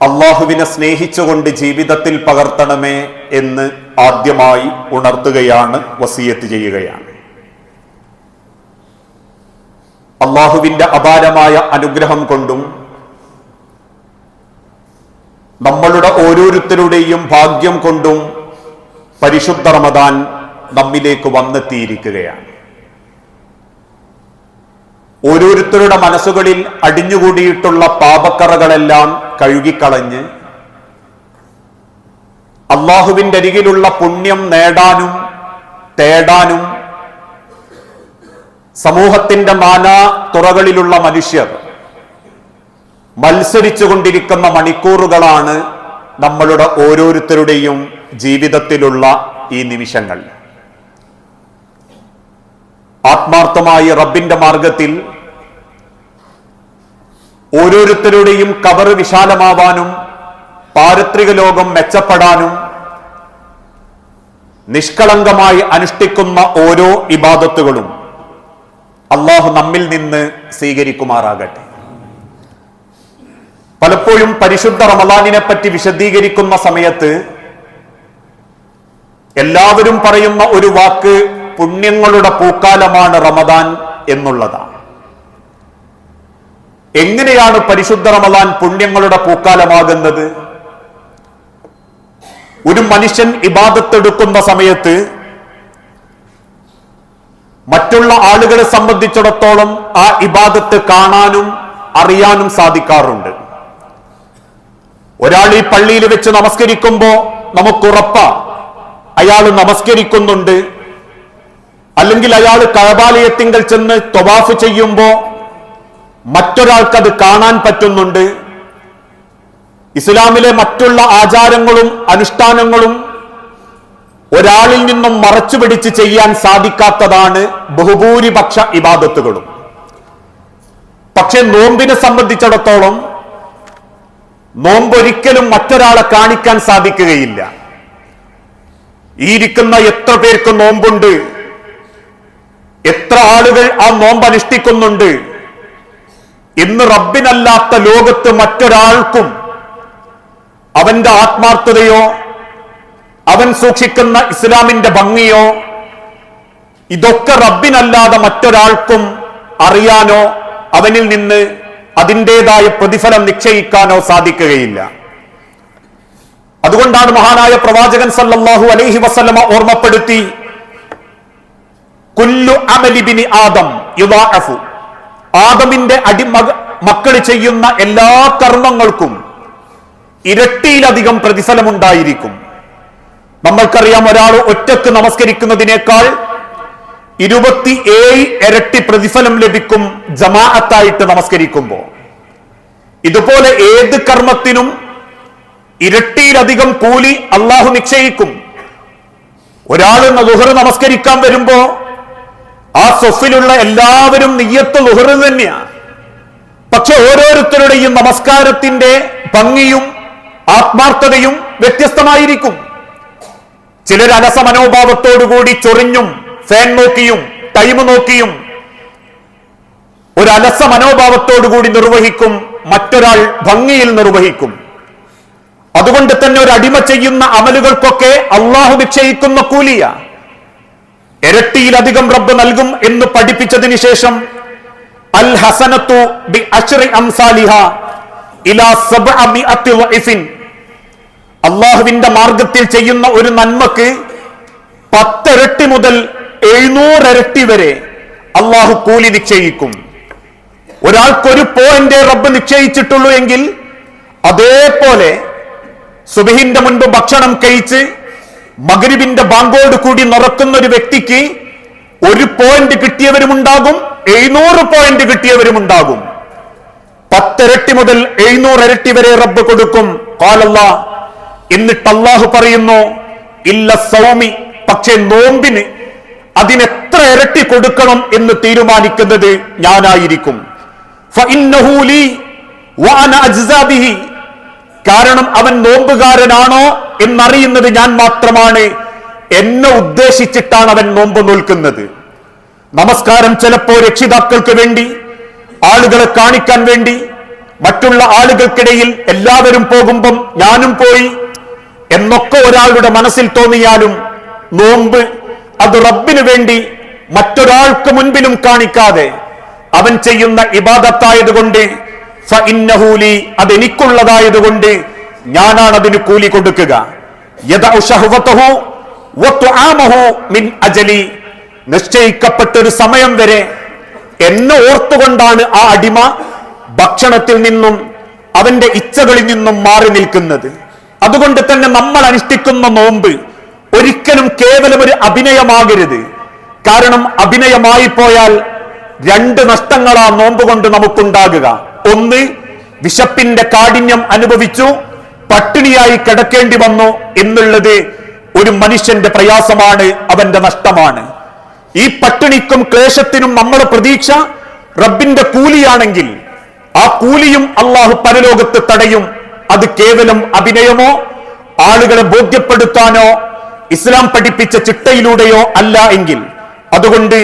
അള്ളാഹുവിനെ സ്നേഹിച്ചുകൊണ്ട് ജീവിതത്തിൽ പകർത്തണമേ എന്ന് ആദ്യമായി ഉണർത്തുകയാണ് വസീയത്ത് ചെയ്യുകയാണ്. അള്ളാഹുവിന്റെ അപാരമായ അനുഗ്രഹം കൊണ്ടും നമ്മളുടെ ഓരോരുത്തരുടെയും ഭാഗ്യം കൊണ്ടും പരിശുദ്ധ റമദാൻ നമ്മിലേക്ക് വന്നെത്തിയിരിക്കുകയാണ്. ഓരോരുത്തരുടെ മനസ്സുകളിൽ അടിഞ്ഞുകൂടിയിട്ടുള്ള പാപക്കറകളെല്ലാം കഴുകിക്കളഞ്ഞ് അള്ളാഹുവിന്റെ അരികിലുള്ള പുണ്യം നേടാനും തേടാനും സമൂഹത്തിന്റെ നാനാ തുറകളിലുള്ള മനുഷ്യർ മത്സരിച്ചുകൊണ്ടിരിക്കുന്ന മണിക്കൂറുകളാണ് നമ്മളുടെ ഓരോരുത്തരുടെയും ജീവിതത്തിലുള്ള ഈ നിമിഷങ്ങൾ. ആത്മാർത്ഥമായി റബ്ബിന്റെ മാർഗത്തിൽ ഓരോരുത്തരുടെയും കവർ വിശാലമാവാനും പാരത്രിക ലോകം മെച്ചപ്പെടാനും നിഷ്കളങ്കമായി അനുഷ്ഠിക്കുന്ന ഓരോ ഇബാദത്തുകളും അള്ളാഹു നമ്മിൽ നിന്ന് സ്വീകരിക്കുമാറാകട്ടെ. പലപ്പോഴും പരിശുദ്ധ റമദാനിനെ പറ്റി വിശദീകരിക്കുന്ന സമയത്ത് എല്ലാവരും പറയുന്ന ഒരു വാക്ക് പുണ്യങ്ങളുടെ പൂക്കാലമാണ് റമദാൻ എന്നുള്ളതാണ്. എങ്ങനെയാണ് പരിശുദ്ധ റമദാൻ പുണ്യങ്ങളുടെ പൂക്കാലമാകുന്നത്? ഒരു മനുഷ്യൻ ഇബാദത്തെടുക്കുന്ന സമയത്ത് മറ്റുള്ള ആളുകളെ സംബന്ധിച്ചിടത്തോളം ആ ഇബാദത്ത് കാണാനും അറിയാനും സാധിക്കാറുണ്ട്. ഒരാൾ ഈ പള്ളിയിൽ വെച്ച് നമസ്കരിക്കുമ്പോ നമുക്കുറപ്പ അയാൾ നമസ്കരിക്കുന്നുണ്ട്. അല്ലെങ്കിൽ അയാൾ കഴബാലയത്തിങ്കൽ ചെന്ന് തൊവാഫ് ചെയ്യുമ്പോ മറ്റൊരാൾക്കത് കാണാൻ പറ്റുന്നുണ്ട്. ഇസ്ലാമിലെ മറ്റുള്ള ആചാരങ്ങളും അനുഷ്ഠാനങ്ങളും ഒരാളിൽ നിന്നും മറച്ചു പിടിച്ച് ചെയ്യാൻ സാധിക്കാത്തതാണ് ബഹുഭൂരിപക്ഷ ഇബാദത്തുകളും. പക്ഷെ നോമ്പിനെ സംബന്ധിച്ചിടത്തോളം നോമ്പൊരിക്കലും മറ്റൊരാളെ കാണിക്കാൻ സാധിക്കുകയില്ല. ഈരിക്കുന്ന എത്ര പേർക്ക് നോമ്പുണ്ട്? എത്ര ആളുകൾ ആ നോമ്പ് അനുഷ്ഠിക്കുന്നുണ്ട് ഇന്ന് റബ്ബിനല്ലാത്ത ലോകത്ത് മറ്റൊരാൾക്കും അവന്റെ ആത്മാർത്ഥതയോ അവൻ സൂക്ഷിക്കുന്ന ഇസ്ലാമിന്റെ ഭംഗിയോ ഇതൊക്കെ റബ്ബിനല്ലാതെ മറ്റൊരാൾക്കും അറിയാനോ അവനിൽ നിന്ന് അതിന്റെതായ പ്രതിഫലം നിശ്ചയിക്കാനോ സാധിക്കുകയില്ല. അതുകൊണ്ടാണ് മഹാനായ പ്രവാചകൻ സല്ലല്ലാഹു അലൈഹി വസല്ലമ ഓർമ്മപ്പെടുത്തി കുല്ലു അമലിബിനി ആദം യുദാഅഫു. ആദമിന്റെ അടി മക്കൾ ചെയ്യുന്ന എല്ലാ കർമ്മങ്ങൾക്കും ഇരട്ടിയിലധികം പ്രതിഫലമുണ്ടായിരിക്കും. നമ്മൾക്കറിയാം ഒരാൾ ഒറ്റയ്ക്ക് നമസ്കരിക്കുന്നതിനേക്കാൾ ഇരുപത്തി ഏഴ് ഇരട്ടി പ്രതിഫലം ലഭിക്കും ജമാഅത്തായിട്ട് നമസ്കരിക്കുമ്പോൾ. ഇതുപോലെ ഏത് കർമ്മത്തിനും ഇരട്ടിയിലധികം കൂലി അള്ളാഹു നിശ്ചയിക്കും. ഒരാൾ നുഹർ നമസ്കരിക്കാൻ വരുമ്പോ ആ സൊഫിലുള്ള എല്ലാവരും നെയ്യത്ത് ലുഹറ് തന്നെയാണ് പക്ഷെ ഓരോരുത്തരുടെയും നമസ്കാരത്തിന്റെ ഭംഗിയും ആത്മാർത്ഥതയും വ്യത്യസ്തമായിരിക്കും. ചിലർ അലസ മനോഭാവത്തോടുകൂടി ചൊറിഞ്ഞും ഫാൻ നോക്കിയും ടൈം നോക്കിയും ഒരു അലസ മനോഭാവത്തോടുകൂടി നിർവഹിക്കും മറ്റൊരാൾ ഭംഗിയിൽ നിർവഹിക്കും. അതുകൊണ്ട് തന്നെ ഒരു അടിമ ചെയ്യുന്ന അമലുകൾക്കൊക്കെ അള്ളാഹു നിക്ഷയിക്കുന്ന കൂലിയ. ഇരട്ടിയിലധികം റബ്ബ് നൽകും എന്ന് പഠിപ്പിച്ചതിന് ശേഷം അൽ ഹസനത്തു ബി അഷ്റി അംസാലിഹ ഇലാ സബ്അമിഅത്തി വഇസിൻ അള്ളാഹുവിന്റെ മാർഗത്തിൽ ചെയ്യുന്ന ഒരു നന്മക്ക് പത്തിരട്ടി മുതൽ എഴുന്നൂറിരട്ടി വരെ അള്ളാഹു കൂലി നിശ്ചയിക്കും. ഒരാൾക്കൊരു പോയിന്റ് റബ്ബ് നിശ്ചയിച്ചിട്ടുള്ളൂ എങ്കിൽ അതേപോലെ സുബഹിന്റെ മുൻപ് ഭക്ഷണം കഴിച്ച് മകരിബിന്റെ ബാങ്കോട് കൂടി നിറക്കുന്ന ഒരു വ്യക്തിക്ക് ഒരു പോയിന്റ് കിട്ടിയവരും ഉണ്ടാകും എഴുന്നൂറ് പോയിന്റ് കിട്ടിയവരും കിട്ടിയവരുമുണ്ടാകും. പത്തിരട്ടി മുതൽ എഴുന്നൂറ് ഇരട്ടി വരെ റബ്ബ് കൊടുക്കും. കാലല്ല എന്നിട്ട് അള്ളാഹു പറയുന്നു ഇല്ല സൗമി പക്ഷേ നോമ്പിന് അതിനെത്ര ഇരട്ടി കൊടുക്കണം എന്ന് തീരുമാനിക്കുന്നത് ഞാനായിരിക്കും. കാരണം അവൻ നോമ്പുകാരനാണോ? എന്നറിയുന്നത് ഞാൻ മാത്രമാണ്. എന്നെ ഉദ്ദേശിച്ചിട്ടാണ് അവൻ നോമ്പ് നോൽക്കുന്നത്. നമസ്കാരം ചിലപ്പോ രക്ഷിതാക്കൾക്ക് വേണ്ടി ആളുകളെ കാണിക്കാൻ വേണ്ടി മറ്റുള്ള ആളുകൾക്കിടയിൽ എല്ലാവരും പോകുമ്പം ഞാനും പോയി എന്നൊക്കെ ഒരാളുടെ മനസ്സിൽ തോന്നിയാലും നോമ്പ് അത് റബ്ബിനു വേണ്ടി മറ്റൊരാൾക്ക് മുൻപിലും കാണിക്കാതെ അവൻ ചെയ്യുന്ന ഇബാദത്തായതുകൊണ്ട് അതെനിക്കുള്ളതായതുകൊണ്ട് ഞാനാണ് അതിന് കൂലി കൊടുക്കുക. മിൻ അജലി. നിശ്ചയിക്കപ്പെട്ട ഒരു സമയം വരെ എന്നെ ഓർത്തുകൊണ്ടാണ് ആ അടിമ ഭക്ഷണത്തിൽ നിന്നും അവന്റെ ഇച്ഛകളിൽ നിന്നും മാറി നിൽക്കുന്നത്. അതുകൊണ്ട് തന്നെ നമ്മൾ അനുഷ്ഠിക്കുന്ന നോമ്പ് ഒരിക്കലും കേവലം ഒരു അഭിനയമാകരുത്. കാരണം അഭിനയമായി പോയാൽ രണ്ട് നഷ്ടങ്ങളാ നോമ്പ് കൊണ്ട് നമുക്കുണ്ടാകുക. ഒന്ന് വിശപ്പിന്റെ കാഠിന്യം അനുഭവിച്ചു. പട്ടിണിയായി കിടക്കേണ്ടി വന്നു എന്നുള്ളത് ഒരു മനുഷ്യന്റെ പ്രയാസമാണ് അവന്റെ നഷ്ടമാണ്. ഈ പട്ടിണിക്കും ക്ലേശത്തിനും നമ്മുടെ പ്രതീക്ഷ റബ്ബിന്റെ കൂലിയാണെങ്കിൽ ആ കൂലിയും അള്ളാഹു പരലോകത്ത് തടയും. അത് കേവലം അഭിനയമോ ആളുകളെ ബോധ്യപ്പെടുത്താനോ ഇസ്ലാം പഠിപ്പിച്ച ചിട്ടയിലൂടെയോ അല്ല എങ്കിൽ. അതുകൊണ്ട്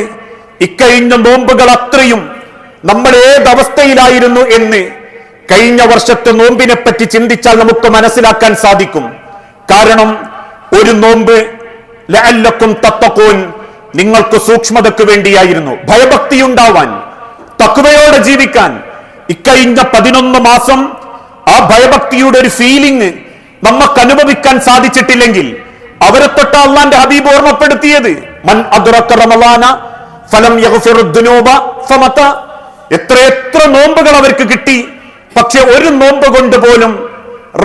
ഇക്കഴിഞ്ഞ നോമ്പുകൾ അത്രയും നമ്മൾ ഏതവസ്ഥയിലായിരുന്നു എന്ന് കഴിഞ്ഞ വർഷത്തെ നോമ്പിനെ പറ്റി ചിന്തിച്ചാൽ നമുക്ക് മനസ്സിലാക്കാൻ സാധിക്കും. കാരണം ഒരു നോമ്പ് ലഅല്ലക്കും തത്തക്കോൻ നിങ്ങൾക്ക് സൂക്ഷ്മതയ്ക്ക് വേണ്ടിയായിരുന്നു. ഭയഭക്തി ഉണ്ടാവാൻ തക്കുവയോടെ ജീവിക്കാൻ. ഇക്കഴിഞ്ഞ പതിനൊന്ന് മാസം ആ ഭയഭക്തിയുടെ ഒരു ഫീലിംഗ് നമുക്ക് അനുഭവിക്കാൻ സാധിച്ചിട്ടില്ലെങ്കിൽ അവരെ തൊട്ട അള്ളാന്റെ ഹബീബ് ഓർമ്മപ്പെടുത്തിയത്? മൻ റമളാന ഫലം എത്ര എത്ര നോമ്പുകൾ അവർക്ക് കിട്ടി? പക്ഷെ ഒരു നോമ്പ് കൊണ്ട് പോലും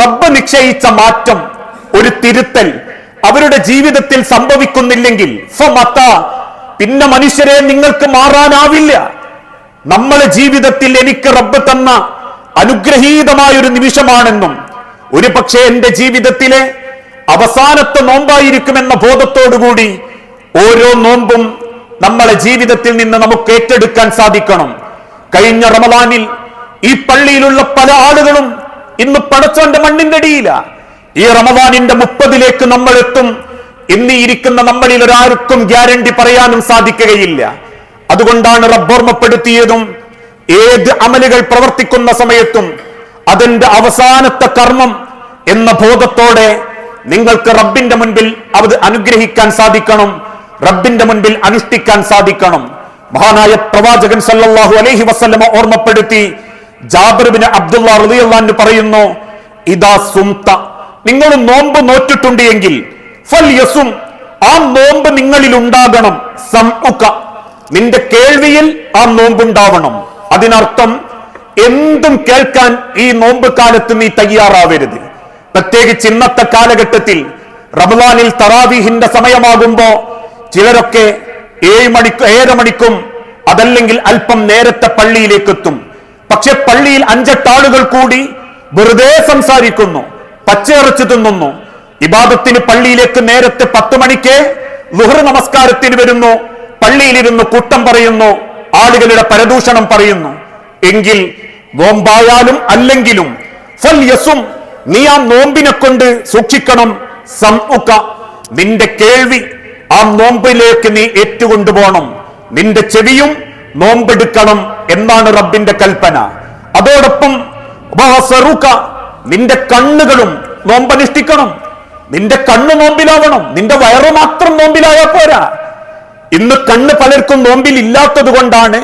റബ്ബ് നിശ്ചയിച്ച മാറ്റം ഒരു തിരുത്തൽ അവരുടെ ജീവിതത്തിൽ സംഭവിക്കുന്നില്ലെങ്കിൽ പിന്നെ മനുഷ്യരെ നിങ്ങൾക്ക് മാറാനാവില്ല. നമ്മളെ ജീവിതത്തിൽ എനിക്ക് റബ്ബ് തന്ന അനുഗ്രഹീതമായ ഒരു നിമിഷമാണെന്നും ഒരു പക്ഷേ എന്റെ ജീവിതത്തിലെ അവസാനത്തെ നോമ്പായിരിക്കുമെന്ന ബോധത്തോടുകൂടി ഓരോ നോമ്പും നമ്മളെ ജീവിതത്തിൽ നിന്ന് നമുക്ക് ഏറ്റെടുക്കാൻ സാധിക്കണം. കഴിഞ്ഞ റമദാനിൽ ഈ പള്ളിയിലുള്ള പല ആളുകളും ഇന്ന് പടച്ചോന്റെ മണ്ണിന്റെ അടിയില. ഈ റമദാനിന്റെ മുപ്പതിലേക്ക് നമ്മൾ എത്തും ഇന്ന് ഇരിക്കുന്ന നമ്മളിൽ ഒരാർക്കും ഗ്യാരണ്ടി പറയാനും സാധിക്കുകയില്ല. അതുകൊണ്ടാണ് റബ്ബോർമ്മപ്പെടുത്തിയതും ഏത് അമലുകൾ പ്രവർത്തിക്കുന്ന സമയത്തും അതിന്റെ അവസാനത്തെ കർമ്മം എന്ന ബോധത്തോടെ നിങ്ങൾക്ക് റബ്ബിന്റെ മുൻപിൽ അത് അനുഗ്രഹിക്കാൻ സാധിക്കണം റബ്ബിന്റെ മുൻപിൽ അനുഷ്ഠിക്കാൻ സാധിക്കണം. മഹാനായ പ്രവാചകൻ സല്ലാഹു അലഹി വസ്ലമ ഓർമ്മപ്പെടുത്തി ജാബിർബിന് അബ്ദുള്ള റളിയല്ലാഹു പറയുന്നു ഇതാ സുംത നിങ്ങൾ നോമ്പ് നോറ്റിട്ടുണ്ട് എങ്കിൽ ഫൽ ആ നോമ്പ് നിങ്ങളിൽ ഉണ്ടാകണം നിന്റെ കേൾവിയിൽ ആ നോമ്പുണ്ടാവണം. അതിനർത്ഥം എന്തും കേൾക്കാൻ ഈ നോമ്പ് കാലത്ത് നീ തയ്യാറാവരുത്. പ്രത്യേകിച്ച് ഇന്നത്തെ കാലഘട്ടത്തിൽ റമദാനിൽ തറാവീഹിന്റെ സമയമാകുമ്പോ ചിലരൊക്കെ ഏഴ് മണിക്ക് ഏഴര മണിക്കും അതല്ലെങ്കിൽ അല്പം നേരത്തെ പള്ളിയിലേക്ക് എത്തും പക്ഷെ പള്ളിയിൽ അഞ്ചെട്ടാളുകൾ കൂടി വെറുതെ സംസാരിക്കുന്നു പച്ചയറച്ച് തിന്നുന്നു. ഇബാദത്തിന് പള്ളിയിലേക്ക് നേരത്തെ പത്ത് മണിക്ക് ലുഹർ നമസ്കാരത്തിന് വരുന്നു പള്ളിയിലിരുന്ന് കൂട്ടം പറയുന്നു ആളുകളുടെ പരദൂഷണം പറയുന്നു. എങ്കിൽ നോമ്പായാലും അല്ലെങ്കിലും ഫൽ നീ ആ നോമ്പിനെ കൊണ്ട് സൂക്ഷിക്കണം സംഉക. നിന്റെ കേൾവി ആ നോമ്പിലേക്ക് നീ ഏറ്റുകൊണ്ടുപോകണം. നിന്റെ ചെവിയും നോമ്പെടുക്കണം എന്നാണ് റബ്ബിന്റെ കൽപ്പന. അതോടൊപ്പം നിന്റെ കണ്ണുകളും നോമ്പനുഷ്ഠിക്കണം. നിന്റെ കണ്ണ് നോമ്പിലാവണം. നിന്റെ വയറ് മാത്രം നോമ്പിലായാൽ പോരാ. ഇന്ന് കണ്ണ് പലർക്കും നോമ്പിൽ ഇല്ലാത്തത് കൊണ്ടാണ്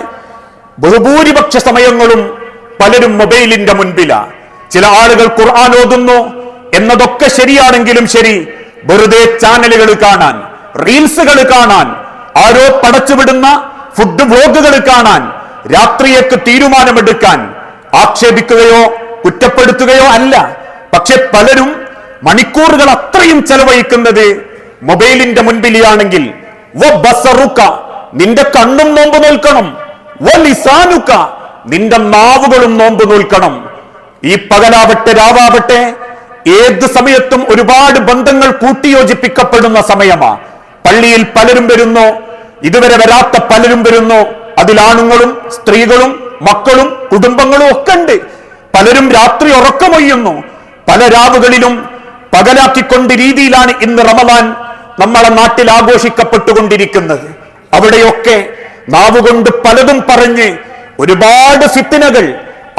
ബഹുഭൂരിപക്ഷ സമയങ്ങളും പലരും മൊബൈലിന്റെ മുൻപിലാ. ചില ആളുകൾ ഖുർആൻ ഓതുന്നു എന്നതൊക്കെ ശരിയാണെങ്കിലും ശരി വെറുതെ ചാനലുകൾ കാണാൻ റീൽസുകൾ കാണാൻ ആരോ പടച്ചുവിടുന്ന ഫുഡ് വ്ലോഗുകൾ കാണാൻ രാത്രിയേക്ക് തീരുമാനമെടുക്കാൻ ആക്ഷേപിക്കുകയോ കുറ്റപ്പെടുത്തുകയോ അല്ല. പക്ഷെ പലരും മണിക്കൂറുകൾ അത്രയും ചെലവഴിക്കുന്നത് മൊബൈലിന്റെ മുൻപിലാണെങ്കിൽ നിന്റെ കണ്ണും നോമ്പ് നോൽക്കണം. നിന്റെ നാവുകളും നോമ്പ് നോൽക്കണം. ഈ പകലാവട്ടെ രാവാവട്ടെ ഏത് സമയത്തും ഒരുപാട് ബന്ധങ്ങൾ കൂട്ടിയോജിപ്പിക്കപ്പെടുന്ന സമയമാ. പള്ളിയിൽ പലരും വരുന്നു ഇതുവരെ വരാത്ത പലരും വരുന്നു. അതിൽ ആണുങ്ങളും സ്ത്രീകളും മക്കളും കുടുംബങ്ങളും ഒക്കെ ഉണ്ട് പലരും രാത്രി ഉറക്കമൊയ്യുന്നു. പല രാവുകളിലും പകലാക്കിക്കൊണ്ട് രീതിയിലാണ് ഇന്ന് റമദാൻ നമ്മളെ നാട്ടിൽ ആഘോഷിക്കപ്പെട്ടുകൊണ്ടിരിക്കുന്നത്. അവിടെയൊക്കെ നാവുകൊണ്ട് പലതും പറഞ്ഞ് ഒരുപാട് ഫിത്തിനകൾ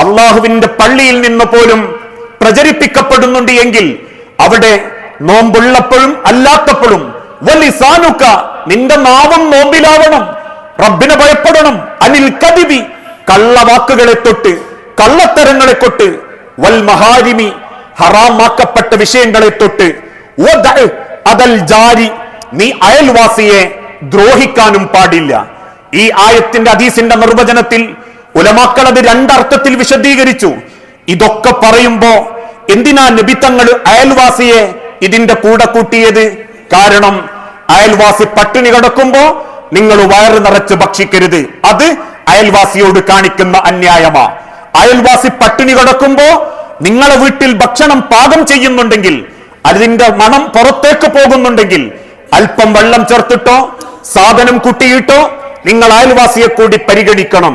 അള്ളാഹുവിന്റെ പള്ളിയിൽ നിന്ന് പോലും പ്രചരിപ്പിക്കപ്പെടുന്നുണ്ട് എങ്കിൽ അവിടെ നോമ്പുള്ളപ്പോഴും അല്ലാത്തപ്പോഴും വലിസാനുക്ക നിന്റെ നാവും നോമ്പിലാവണം. റബ്ബിനെ ഭയപ്പെടണം. അനിൽ കദിബി കള്ളവാക്കുകളെ തൊട്ട് കള്ളത്തരങ്ങളെ തൊട്ട് വൽ മഹാരിമി ഹറാമാക്കപ്പെട്ട വിഷയങ്ങളെ തൊട്ട് അതൽ ജാരി നീ അയൽവാസിയെ ദ്രോഹിക്കാനും പാടില്ല. ഈ ആയത്തിന്റെ അദീസിന്റെ നിർവചനത്തിൽ ഉലമാക്കൾ അത് രണ്ടർത്ഥത്തിൽ വിശദീകരിച്ചു. ഇതൊക്കെ പറയുമ്പോ എന്തിനാ നിബിത്തങ്ങൾ അയൽവാസിയെ ഇതിന്റെ കൂടെ കൂട്ടിയത്? കാരണം അയൽവാസി പട്ടിണി കിടക്കുമ്പോ നിങ്ങൾ വയറ് നിറച്ച് ഭക്ഷിക്കരുത്. അത് അയൽവാസിയോട് കാണിക്കുന്ന അന്യായമാ. അയൽവാസി പട്ടിണി കിടക്കുമ്പോ നിങ്ങളെ വീട്ടിൽ ഭക്ഷണം പാകം ചെയ്യുന്നുണ്ടെങ്കിൽ അതിന്റെ മണം പുറത്തേക്ക് പോകുന്നുണ്ടെങ്കിൽ അല്പം വെള്ളം ചേർത്തിട്ടോ സാധനം കുട്ടിയിട്ടോ നിങ്ങൾ അയൽവാസിയെ കൂടി പരിഗണിക്കണം.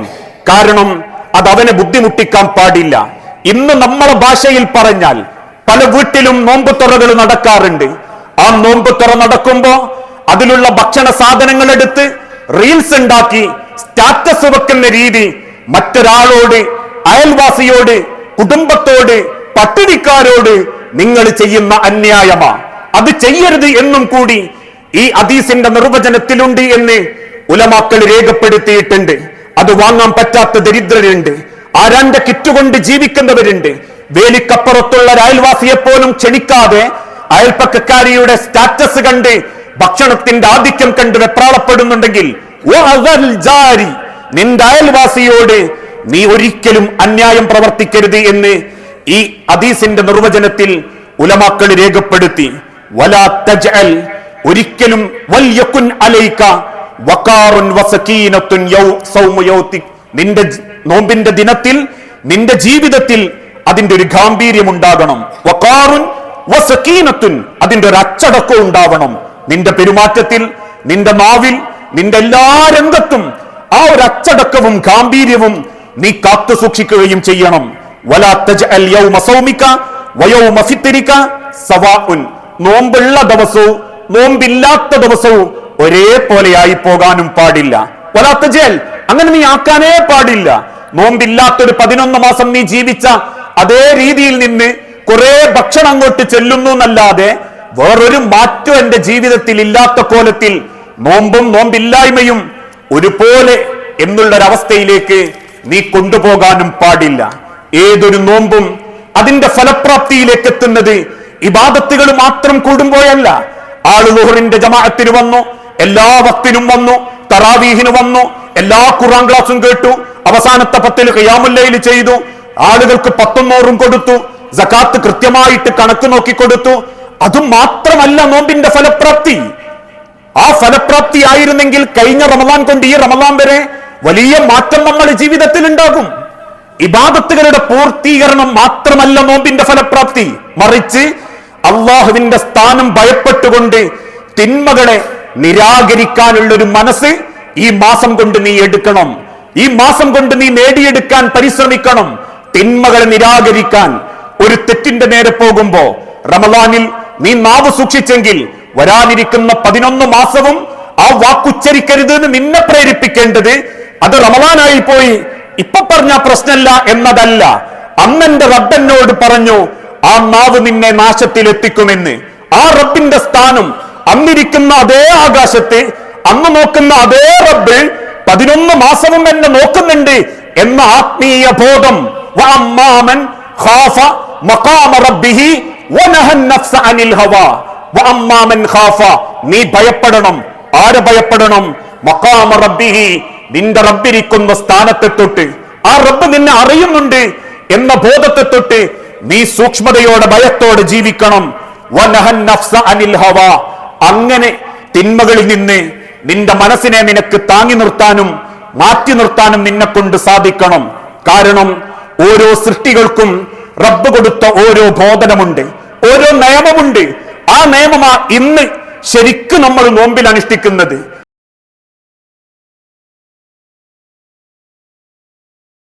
കാരണം അത് അവനെ ബുദ്ധിമുട്ടിക്കാൻ പാടില്ല. ഇന്ന് നമ്മളെ ഭാഷയിൽ പറഞ്ഞാൽ പല വീട്ടിലും നോമ്പ് തുറകൾ നടക്കാറുണ്ട്. ആ നോമ്പ് തുറ നടക്കുമ്പോ അതിലുള്ള ഭക്ഷണ സാധനങ്ങൾ എടുത്ത് റീൽസ് ഉണ്ടാക്കി സ്റ്റാറ്റസ് വെക്കുന്ന രീതി മറ്റൊരാളോട് അയൽവാസിയോട് കുടുംബത്തോട് പട്ടിണിക്കാരോട് നിങ്ങൾ ചെയ്യുന്ന അന്യായമാ. അത് ചെയ്യരുത് എന്നും കൂടി ഈ അദീസിന്റെ നിർവചനത്തിലുണ്ട് എന്ന് ഉലമാക്കൾ രേഖപ്പെടുത്തിയിട്ടുണ്ട്. അത് വാങ്ങാൻ പറ്റാത്ത ദരിദ്രരുണ്ട്. ആരാന്റെ കിറ്റുകൊണ്ട് ജീവിക്കുന്നവരുണ്ട്. വേലിക്കപ്പുറത്തുള്ള അയൽവാസിയെ പോലും ക്ഷണിക്കാതെ അയൽപ്പക്കക്കാരിയുടെ സ്റ്റാറ്റസ് കണ്ട് ഭക്ഷണത്തിന്റെ ആധിക്യം കണ്ട് വെപ്രാളപ്പെടുന്നുണ്ടെങ്കിൽ നിന്റെ അയൽവാസിയോട് നീ ഒരിക്കലും അന്യായം പ്രവർത്തിക്കരുത് എന്ന് ഈ അദീസിന്റെ നിർവചനത്തിൽ ഉലമാക്കൾ രേഖപ്പെടുത്തി. വലാ തജ്അൽ ഒരിക്കലും വൽയകുൻ അലൈക വഖാറുൻ വസകീനത്തുൻ സൗമു നിന്റെ നോമ്പിന്റെ ദിനത്തിൽ നിന്റെ ജീവിതത്തിൽ അതിന്റെ ഒരു ഗാംഭീര്യം ഉണ്ടാകണം വഖാറുൻ അതിന്റെ ഒരു അച്ചടക്കം ഉണ്ടാവണം. നിന്റെ പെരുമാറ്റത്തിൽ നിന്റെ നാവിൽ നിന്റെ എല്ലാ രംഗത്തും ആ ഒരു അച്ചടക്കവും ഗാംഭീര്യവും നീ കാത്തു സൂക്ഷിക്കുകയും ചെയ്യണം. നോമ്പുള്ള ദിവസവും നോമ്പില്ലാത്ത ദിവസവും ഒരേപോലെയായി പോകാനും പാടില്ല. വലാത്ത ജേൽ അങ്ങനെ നീ ആക്കാനേ പാടില്ല. നോമ്പില്ലാത്തൊരു പതിനൊന്ന് മാസം നീ ജീവിച്ച അതേ രീതിയിൽ നിന്ന് കുറെ ഭക്ഷണം അങ്ങോട്ട് ചെല്ലുന്നു എന്നല്ലാതെ വേറൊരു മാറ്റം എന്റെ ജീവിതത്തിൽ ഇല്ലാത്ത കോലത്തിൽ നോമ്പും നോമ്പില്ലായ്മയും ഒരുപോലെ എന്നുള്ളൊരവസ്ഥയിലേക്ക് നീ കൊണ്ടുപോകാനും പാടില്ല. ഏതൊരു നോമ്പും അതിന്റെ ഫലപ്രാപ്തിയിലേക്ക് എത്തുന്നത് ഇബാദത്തുകൾ മാത്രം കൂടുമ്പോഴല്ല. ആൾ ലുഹറിന്റെ ജമാഅത്തിന് വന്നു എല്ലാ വക്തിനും വന്നു തറാവീഹിന് വന്നു എല്ലാ ഖുറാൻ ക്ലാസും കേട്ടു അവസാനത്തെ പത്തിൽ ഖിയാമുല്ലയിൽ ചെയ്തു ആളുകൾക്ക് പത്തൊന്നൂറും കൊടുത്തു സകാത്ത് കൃത്യമായിട്ട് കണക്ക് നോക്കി കൊടുത്തു അതും മാത്രമല്ല നോമ്പിന്റെ ഫലപ്രാപ്തി. ആ ഫലപ്രാപ്തി ആയിരുന്നെങ്കിൽ കഴിഞ്ഞ റമദാൻ കൊണ്ട് ഈ റമദാൻ വരെ വലിയ മാറ്റം നമ്മുടെ ജീവിതത്തിൽ ഉണ്ടാകും. ഇബാദത്തുകളുടെ പൂർത്തീകരണം മാത്രമല്ല നോമ്പിന്റെ ഫലപ്രാപ്തി. മറിച്ച് അള്ളാഹുവിന്റെ സ്ഥാനം ഭയപ്പെട്ടുകൊണ്ട് തിന്മകളെ നിരാകരിക്കാനുള്ള ഒരു മനസ്സ് ഈ മാസം കൊണ്ട് നീ എടുക്കണം. ഈ മാസം കൊണ്ട് നീ നേടിയെടുക്കാൻ പരിശ്രമിക്കണം. തിന്മകളെ നിരാകരിക്കാൻ ഒരു തെറ്റിന്റെ നേരെ പോകുമ്പോ റമലാനിൽ നീ നാവ് സൂക്ഷിച്ചെങ്കിൽ വരാനിരിക്കുന്ന പതിനൊന്ന് മാസവും ആ വാക്കുച്ചരിക്കരുത് എന്ന് നിന്നെ പ്രേരിപ്പിക്കേണ്ടത് അത് റമലാനായി പോയി ഇപ്പൊ പറഞ്ഞ പ്രശ്നമല്ല എന്നതല്ല. അന്നെന്റെ റബ്ബനോട് പറഞ്ഞു ആ നാവ് നിന്നെ നാശത്തിൽ എത്തിക്കുമെന്ന്. ആ റബ്ബിന്റെ സ്ഥാനം അന്നിരിക്കുന്ന അതേ ആകാശത്ത് അന്ന് നോക്കുന്ന അതേ റബ്ബ് പതിനൊന്ന് മാസവും എന്നെ നോക്കുന്നുണ്ട് എന്ന ആത്മീയ ബോധം. നീ ഭയപ്പെടണം. ആരെ ഭയപ്പെടണം? മഖാമ റബ്ബിഹി. നിന്റെ റബ്ബിരിക്കുന്ന സ്ഥാനത്തെ തൊട്ട് ആ റബ്ബ് നിന്നെ അറിയുന്നുണ്ട് എന്ന ബോധത്തെ തൊട്ട് നീ സൂക്ഷ്മതയോടെ ഭയത്തോടെ ജീവിക്കണം. അനിൽ ഹവ. അങ്ങനെ തിന്മകളിൽ നിന്ന് നിന്റെ മനസ്സിനെ നിനക്ക് താങ്ങി നിർത്താനും മാറ്റി നിർത്താനും നിന്നെ കൊണ്ട് സാധിക്കണം. കാരണം ഓരോ സൃഷ്ടികൾക്കും റബ്ബ് കൊടുത്ത ഓരോ ബോധനമുണ്ട് ഓരോ നിയമമുണ്ട്. ആ നിയമമാ ഇന്ന് ശരിക്കും നമ്മൾ നോമ്പിൽ അനുഷ്ഠിക്കുന്നത്.